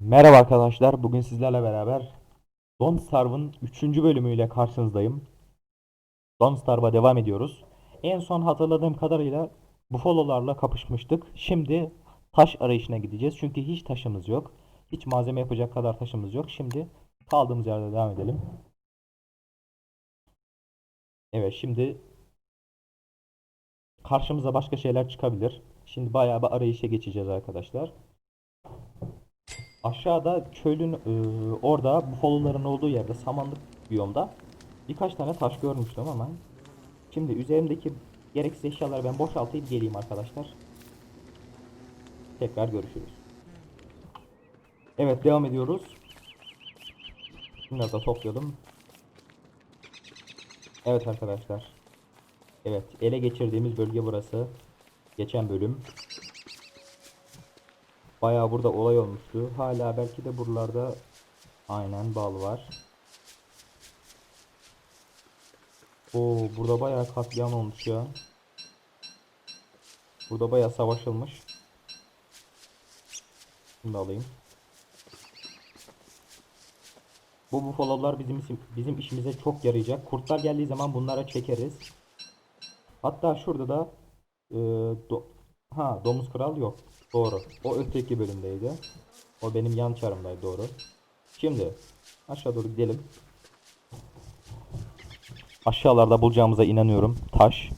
Merhaba arkadaşlar. Bugün sizlerle beraber Don't Starve'ın 3. bölümüyle karşınızdayım. Don't Starve'a devam ediyoruz. En son hatırladığım kadarıyla bufalolarla kapışmıştık. Şimdi taş arayışına gideceğiz. Çünkü hiç taşımız yok. Hiç malzeme yapacak kadar taşımız yok. Şimdi kaldığımız yerde devam edelim. Evet şimdi karşımıza başka şeyler çıkabilir. Şimdi bayağı bir arayışa geçeceğiz arkadaşlar. Aşağıda çölün e, orada bufaloların olduğu yerde samanlık biyomda birkaç tane taş görmüştüm ama şimdi üzerimdeki gereksiz eşyaları ben boşaltayım geleyim arkadaşlar. Tekrar görüşürüz. Evet devam ediyoruz. Bunları da toplayalım. Evet arkadaşlar. Evet ele geçirdiğimiz bölge burası. Geçen bölüm. Bayağı burada olay olmuştu. Hala belki de buralarda aynen bal var. Oo burada bayağı katliam olmuş ya. Burada bayağı savaşılmış. Bunu da alayım. Bu bufalolar bizim bizim işimize çok yarayacak. Kurtlar geldiği zaman bunlara çekeriz. Hatta şurada da e, do- ha domuz kral yok. Doğru. O öteki bölümdeydi. O benim yan çarımdaydı doğru. Şimdi aşağı doğru gidelim. Aşağılarda bulacağımıza inanıyorum. Taş.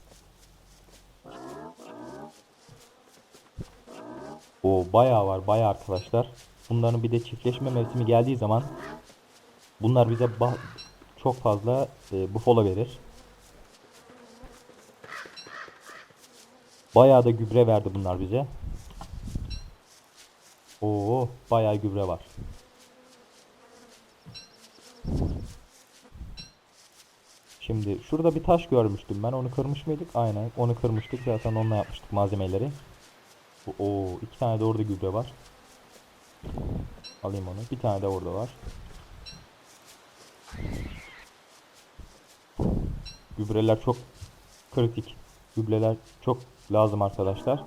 O bayağı var bayağı arkadaşlar. Bunların bir de çiftleşme mevsimi geldiği zaman bunlar bize çok fazla e, bufalo verir. Bayağı da gübre verdi bunlar bize. Oo, bayağı gübre var. Şimdi şurada bir taş görmüştüm ben. Onu kırmış mıydık? Aynen. Onu kırmıştık. Zaten onunla yapmıştık malzemeleri. Oo, iki tane de orada gübre var. Alayım onu. Bir tane de orada var. Gübreler çok kritik. Gübreler çok lazım arkadaşlar.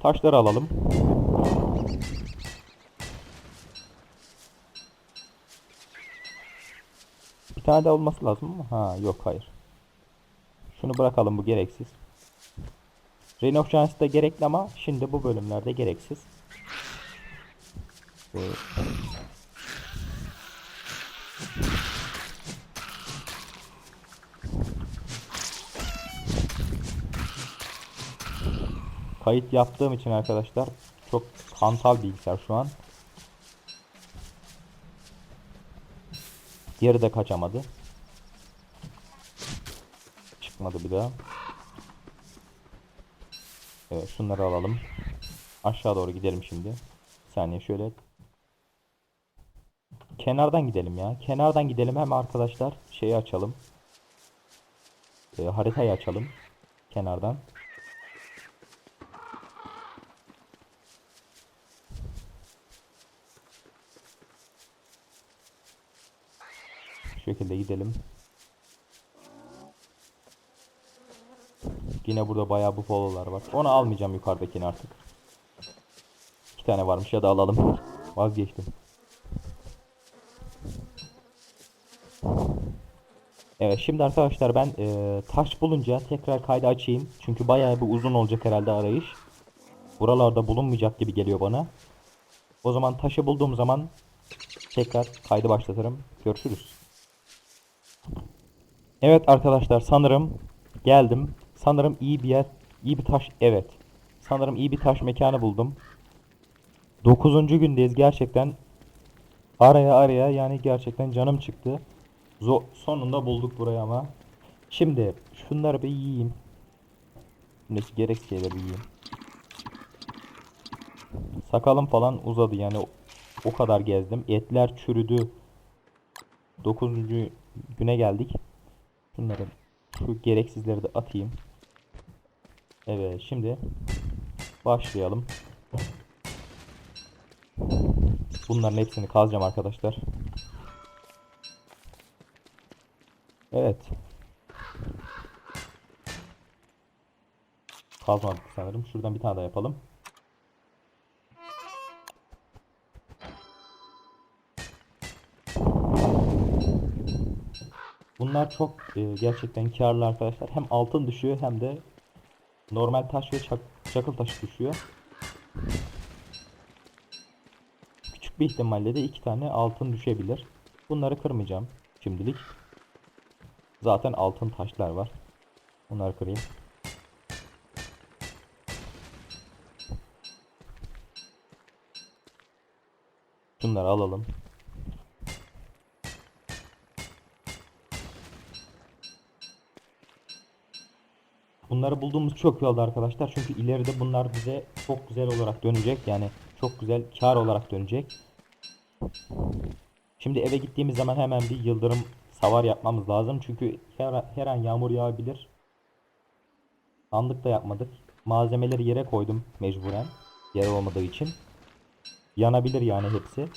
Taşları alalım. Bir tane daha olması lazım mı? Ha yok hayır. Şunu bırakalım bu gereksiz. Rain of Giants da gerekli ama şimdi bu bölümlerde gereksiz. Ee, kayıt yaptığım için arkadaşlar çok hantal bilgisayar şu an. Geri de kaçamadı. Çıkmadı bir daha. Evet şunları alalım. Aşağı doğru gidelim şimdi. Bir saniye şöyle. Kenardan gidelim ya. Kenardan gidelim hem arkadaşlar şeyi açalım. Ee, haritayı açalım. Kenardan. Şekilde gidelim. Yine burada bayağı bu pololar var. Onu almayacağım yukarıdakini artık. İki tane varmış ya da alalım. Vazgeçtim. Evet şimdi arkadaşlar ben eee, taş bulunca tekrar kaydı açayım. Çünkü bayağı bir uzun olacak herhalde arayış. Buralarda bulunmayacak gibi geliyor bana. O zaman taşı bulduğum zaman tekrar kaydı başlatırım. Görüşürüz. Evet arkadaşlar sanırım geldim. Sanırım iyi bir yer, iyi bir taş. Evet. Sanırım iyi bir taş mekanı buldum. 9. gündeyiz gerçekten. Araya araya yani gerçekten canım çıktı. Zo sonunda bulduk burayı ama. Şimdi şunları bir yiyeyim. Neyse gereksiz şeyleri yiyeyim. Sakalım falan uzadı yani o, o kadar gezdim. Etler çürüdü. 9. güne geldik. Şunları şu gereksizleri de atayım. Evet şimdi başlayalım. Bunların hepsini kazacağım arkadaşlar. Evet. Kazmadık sanırım. Şuradan bir tane daha yapalım. Bunlar çok e, gerçekten karlı arkadaşlar. Hem altın düşüyor hem de normal taş ve çak- çakıl taşı düşüyor. Küçük bir ihtimalle de iki tane altın düşebilir. Bunları kırmayacağım şimdilik. Zaten altın taşlar var. Bunları kırayım. Bunları alalım. Bunları bulduğumuz çok iyi oldu arkadaşlar. Çünkü ileride bunlar bize çok güzel olarak dönecek. Yani çok güzel kar olarak dönecek. Şimdi eve gittiğimiz zaman hemen bir yıldırım savar yapmamız lazım. Çünkü her, her an yağmur yağabilir. Sandık da yapmadık. Malzemeleri yere koydum mecburen. Yer olmadığı için. Yanabilir yani hepsi.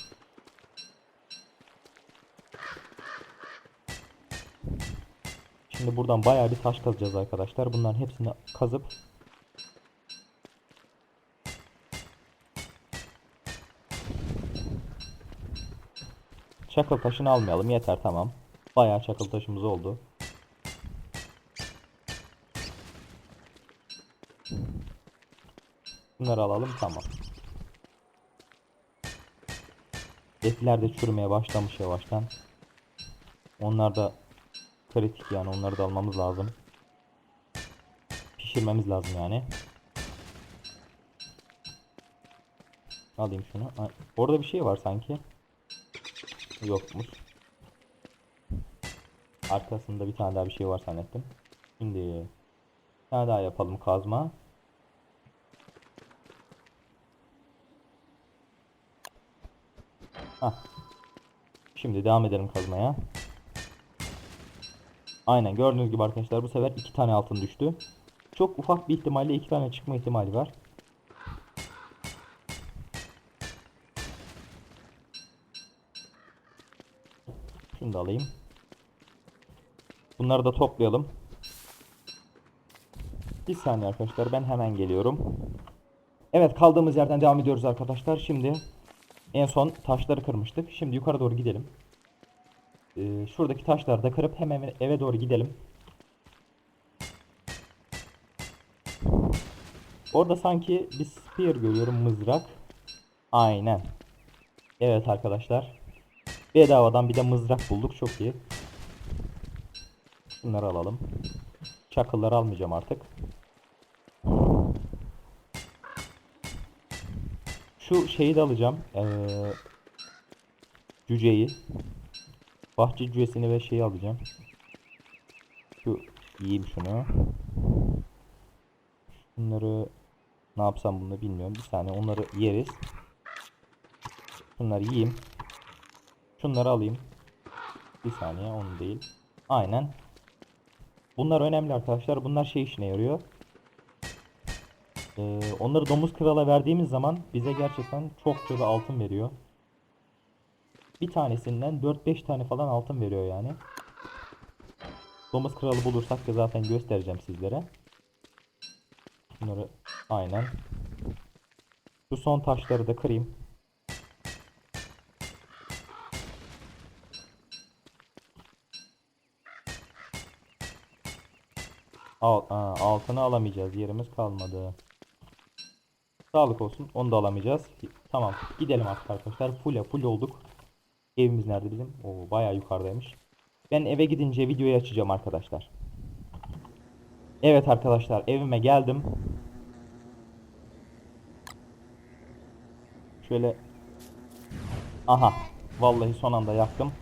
Şimdi buradan bayağı bir taş kazacağız arkadaşlar. Bunların hepsini kazıp Çakıl taşını almayalım yeter tamam. Bayağı çakıl taşımız oldu. Bunları alalım tamam. Etler de çürümeye başlamış yavaştan. Onlar da kritik yani onları da almamız lazım. Pişirmemiz lazım yani. Alayım şunu. Ay, Orada bir şey var sanki. Yokmuş. Arkasında bir tane daha bir şey var zannettim. Şimdi bir tane daha yapalım kazma. Hah. Şimdi devam edelim kazmaya. Aynen gördüğünüz gibi arkadaşlar bu sefer iki tane altın düştü. Çok ufak bir ihtimalle iki tane çıkma ihtimali var. Şunu da alayım. Bunları da toplayalım. Bir saniye arkadaşlar ben hemen geliyorum. Evet kaldığımız yerden devam ediyoruz arkadaşlar. Şimdi en son taşları kırmıştık. Şimdi yukarı doğru gidelim. Ee, şuradaki taşları da kırıp hemen eve doğru gidelim. Orada sanki bir spear görüyorum mızrak. Aynen. Evet arkadaşlar. Bedavadan bir de mızrak bulduk çok iyi. Bunları alalım. Çakılları almayacağım artık. Şu şeyi de alacağım. Ee, cüceyi. Bahçe cücesini ve şeyi alacağım. Şu yiyeyim şunu. Bunları ne yapsam bunu bilmiyorum. Bir saniye onları yeriz. Bunları yiyeyim. Şunları alayım. Bir saniye onu değil. Aynen. Bunlar önemli arkadaşlar. Bunlar şey işine yarıyor. Ee, onları domuz krala verdiğimiz zaman bize gerçekten çokça da altın veriyor. Bir tanesinden 4-5 tane falan altın veriyor yani. Domuz kralı bulursak da zaten göstereceğim sizlere. Bunları aynen. Şu son taşları da kırayım. Al, aa, altını alamayacağız. Yerimiz kalmadı. Sağlık olsun. Onu da alamayacağız. Tamam. Gidelim artık arkadaşlar. Full full olduk. Evimiz nerede bizim? Oo bayağı yukarıdaymış. Ben eve gidince videoyu açacağım arkadaşlar. Evet arkadaşlar evime geldim. Şöyle Aha vallahi son anda yaktım.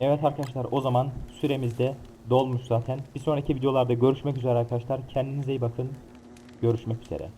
Evet arkadaşlar o zaman süremiz de dolmuş zaten. Bir sonraki videolarda görüşmek üzere arkadaşlar. Kendinize iyi bakın. Görüşmek üzere.